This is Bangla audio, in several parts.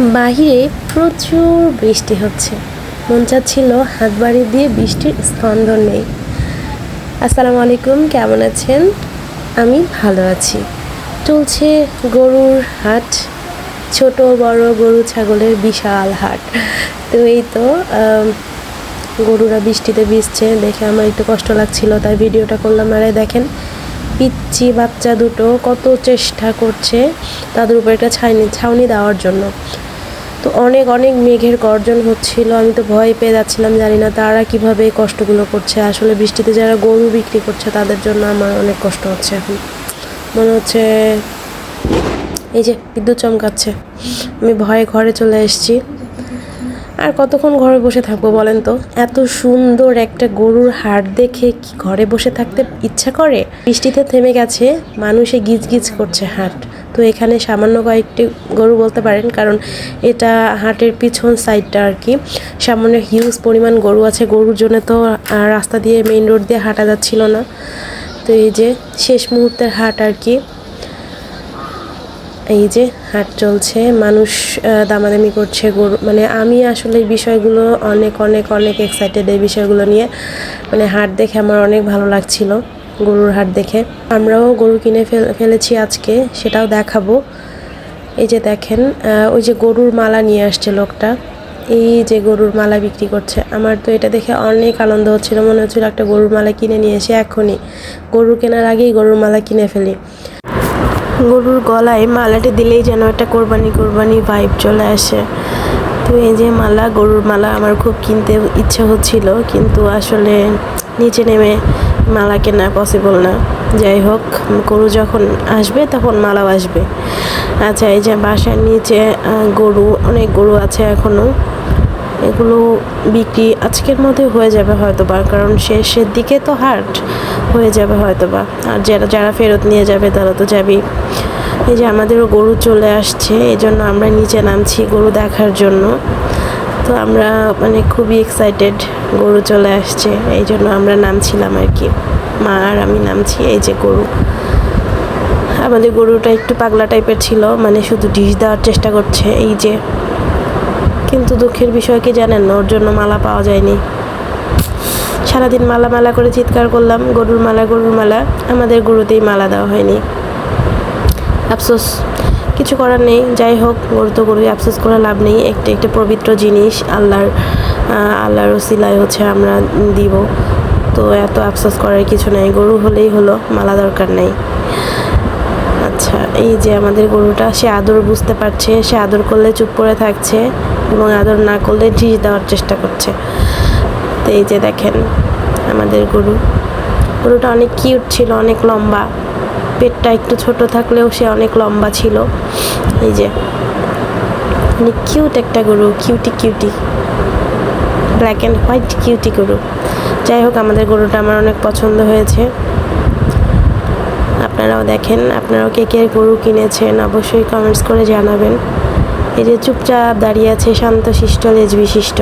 বাহিরে প্রচুর বৃষ্টি হচ্ছে। মন চাচ্ছিল হাত বাড়ি দিয়ে বৃষ্টির স্পন্দন নেই। আসসালামু আলাইকুম, কেমন আছেন? আমি ভালো আছি। চলছে গরুর হাট, ছোট বড় গরু ছাগলের বিশাল হাট। তো এই তো গরুরা বৃষ্টিতে ভিজছে, দেখে আমার একটু কষ্ট লাগছিল, তাই ভিডিওটা করলাম। আরে দেখেন পিচ্ছি বাচ্চা দুটো কত চেষ্টা করছে তাদের উপর একটা ছাইনি ছাউনি দেওয়ার জন্য। তো অনেক অনেক মেঘের গর্জন হচ্ছিল। আমি তো ভয় পেয়ে যাচ্ছিলাম, জানি না তারা কীভাবে এই কষ্টগুলো করছে। আসলে বৃষ্টিতে যারা গরু বিক্রি করছে, তাদের জন্য আমার অনেক কষ্ট হচ্ছে এখন। মনে হচ্ছে এই যে বিদ্যুৎ চমকাচ্ছে। আমি ভয়ে ঘরে চলে এসেছি। আর কতক্ষণ ঘরে বসে থাকব বলেন তো? এত সুন্দর একটা গরুর হাট দেখে কি ঘরে বসে থাকতে ইচ্ছা করে? বৃষ্টিতে থেমে গেছে, মানুষে গিজ গিজ করছে হাট। তো এখানে সামান্য কয়েকটি গরু বলতে পারেন, কারণ এটা হাটের পিছন সাইডটা আর কি। সামান্য হিউজ পরিমাণ গরু আছে, গরুর জন্য তো রাস্তা দিয়ে মেইন রোড দিয়ে হাঁটা যাচ্ছিল না। তো এই যে শেষ মুহূর্তের হাট আর কি। এই যে হাট চলছে, মানুষ দামাদামি করছে গরু মানে আমি আসলে এই বিষয়গুলো অনেক অনেক অনেক এক্সাইটেড এই বিষয়গুলো নিয়ে। মানে হাট দেখে আমার অনেক ভালো লাগছিল। গরুর হাট দেখে। আমরাও গরু কিনে ফেল ফেলেছি আজকে, সেটাও দেখাবো। এই যে দেখেন ওই যে গরুর মালা নিয়ে আসছে লোকটা। এই যে গরুর মালা বিক্রি করছে। আমার তো এটা দেখে অনেক আনন্দ হচ্ছিল। মনে হচ্ছিল একটা গরুর মালা কিনে নিয়ে এসে এখনই। গরু কেনার আগেই গরুর মালা কিনে ফেলি। গরুর গলায় মালাটি দিলেই যেন একটা কোরবানি কোরবানি ভাইব চলে আসে। তো এই যে মালা, গরুর মালা আমার খুব কিনতে ইচ্ছা হচ্ছিল। কিন্তু আসলে নিচে নেমে মালা কেনা পসিবল না। যাই হোক, গরু যখন আসবে তখন মালাও আসবে। আচ্ছা এই যে বাসার নিচে গরু, অনেক গরু আছে এখনও এগুলো বিক্রি আজকের মধ্যে হয়ে যাবে হয়তো বা কারণ শেষের দিকে তো হাট, হয়ে যাবে হয়তো বা আর যারা যারা ফেরত নিয়ে যাবে তারা তো যাবেই। এই যে আমাদেরও গরু চলে আসছে এই জন্য আমরা নিচে নামছি গরু দেখার জন্য। তো আমরা মানে খুবই এক্সাইটেড গরু চলে আসছে, এই জন্য আমরা নামছিলাম আর কি। মা আর আমি নামছি, এই যে গরু। আমাদের গরুটা একটু পাগলা টাইপের ছিল মানে শুধু ডিশ দেওয়ার চেষ্টা করছে, এই যে। কিন্তু দুঃখের বিষয় কি জানেন, ওর জন্য মালা পাওয়া যায়নি। সারাদিন মালা মালা করে চিৎকার করলাম, গরুর মালা গরুর মালা, আমাদের গরুতেই মালা দেওয়া হয়নি। আফসোস, কিছু করার নেই, যাই হোক, গরু তো গরুই, আফসোস করে লাভ নেই, একটা একটা পবিত্র জিনিস, আল্লাহর আল্লাহর ওসিলায় হচ্ছে আমরা দিব। তো এত আফসোস করার কিছু নাই। গরু হলেই হলো, মালা দরকার নেই। আচ্ছা এই যে আমাদের গরুটা, সে আদর বুঝতে পারছে, সে আদর করলে চুপ করে থাকছে এবং আদর না করলে ঢিস দেওয়ার চেষ্টা করছে। তো এই যে দেখেন আমাদের গরু। গরুটা অনেক কিউট ছিল, অনেক লম্বা। পেটটা একটু ছোট থাকলেও সে অনেক লম্বা ছিল। এই যে, অনেক কিউট একটা গরু, cutie cutie. Black and white cutie গরু যাই হোক আমাদের গরুটা আমার অনেক পছন্দ হয়েছে। আপনারাও দেখেন, আপনারাও কে কে গরু কিনেছেন, অবশ্যই কমেন্টস করে জানাবেন। এই যে চুপচাপ দাঁড়িয়ে আছে শান্ত, শিষ্ট লেজ বিশিষ্ট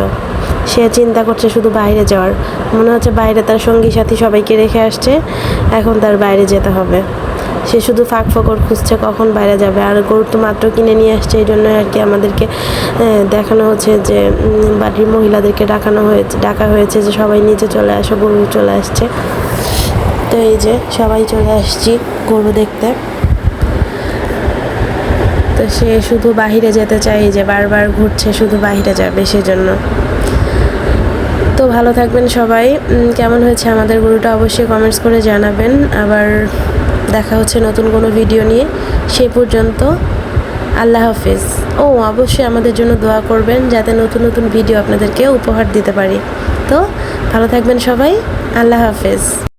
সে চিন্তা করছে শুধু বাইরে যাওয়ার। মনে হচ্ছে বাইরে তার সঙ্গী সাথী সবাইকে রেখে আসছে, এখন তার বাইরে যেতে হবে। সে শুধু ফাঁক ফকর খুঁজছে কখন বাইরে যাবে। আর গরু তো মাত্র কিনে নিয়ে আসছে, এই জন্য আর কি আমাদেরকে দেখানো হচ্ছে যে বাড়ির মহিলাদেরকে ডাকানো হয়েছে, ডাকা হয়েছে যে সবাই নিচে চলে আসো, গরু চলে আসছে। তো এই যে সবাই চলে আসছি গরু দেখতে। তো সে শুধু বাহিরে যেতে চায়, এই যে বারবার ঘুরছে, শুধু বাহিরে যাবে সেজন্য। তো ভালো থাকবেন সবাই। কেমন হয়েছে আমাদের গরুটা অবশ্যই কমেন্টস করে জানাবেন। আবার দেখা হচ্ছে নতুন কোনো ভিডিও নিয়ে, সেই পর্যন্ত আল্লাহ হাফিজ। ও, অবশ্যই আমাদের জন্য দোয়া করবেন যাতে নতুন নতুন ভিডিও আপনাদেরকে উপহার দিতে পারি। তো, ভালো থাকবেন সবাই, আল্লাহ হাফেজ।